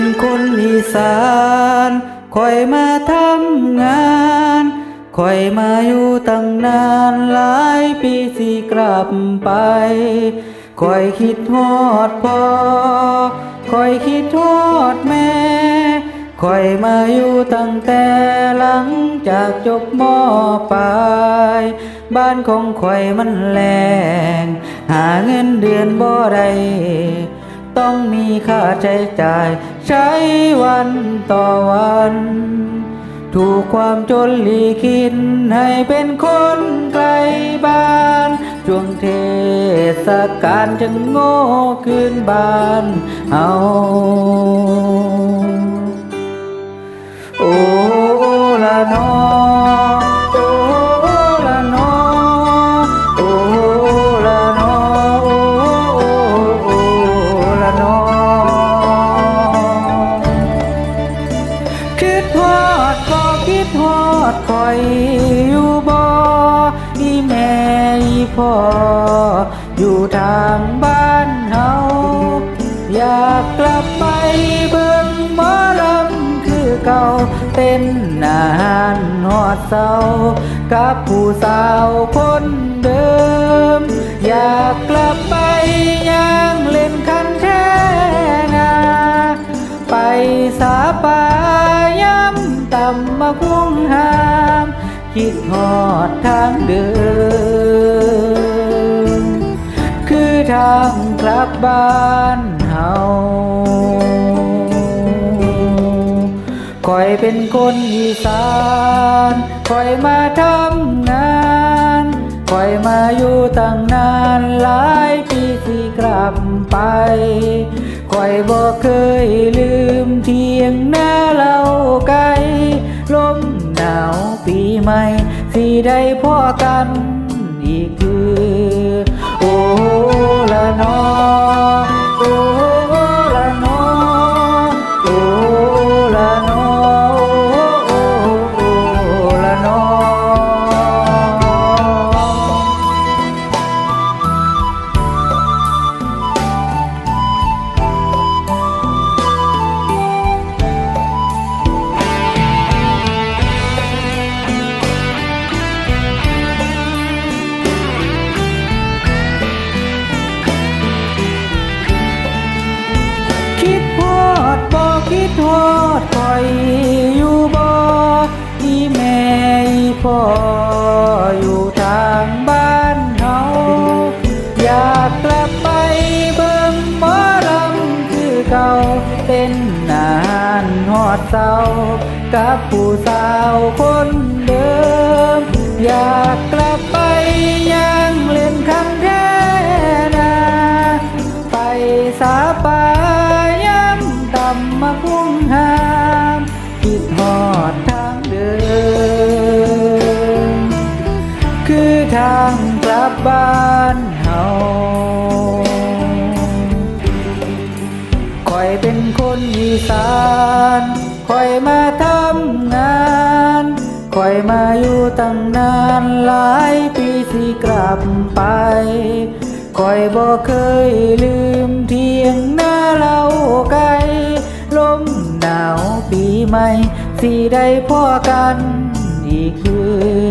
็นคนอยมาทำงานคอยมาอยู่ตั้งนานหลายปีสิกลับไปคอยคิดฮอดพ่อคอยคิดฮอดแม่คอยมาอยู่ตั้งแต่หลังจากจบมปลายบ้านของคอยมันแรงหาเงินเดือนบ่ได้ ต้องมีค่าใช้จ่าย ใช้วันต่อวัน ถูกความจนหลีกินให้เป็นคนไกลบ้าน ช่วงเทศกาลจึงโง่ขึ้นบ้านเอา อยอยู่บ่อีแม่อีพ่ออยู่ทางบ้านเฮาอยากกลับไปเบิ่งหมอลำคือเก่าเต้นอาหารหอดเศร้ากับผู้สาวคนเดิม อยากกลับไปย่างเล่นคันแท่นาไปสาปายำตำมาคุ้งหา คิดหอดทางเดิมคือทางกลับบ้านเฮาคอยเป็นคนอีสานคอยมาทำงานคอยมาอยู่ตั้งนานหลายปีสิกลับไปคอยบอกเคยลืมเทียงน้า ใหม่ สิได้พ่อกันอีก คิดฮอดคอยอยู่บ่อีแม่พ่ออยู่ทางบ้านเฮาอยากกลับไปเบิ่งหมอลำคือเก่าเป็นนานฮอดเศร้ากับผู้สาวคนเดิม อยากกลับไปยังเล่น บ้านเฮาคอยเป็นคนอีสานคอยมาทำงานคอยมาอยู่ตั้งนานหลายปีสิกลับไปคอยบอกเคยลืมเทียงหน้าเราไกลลมหนาวปีใหม่สิได้พ่อกันอีกคือโอ้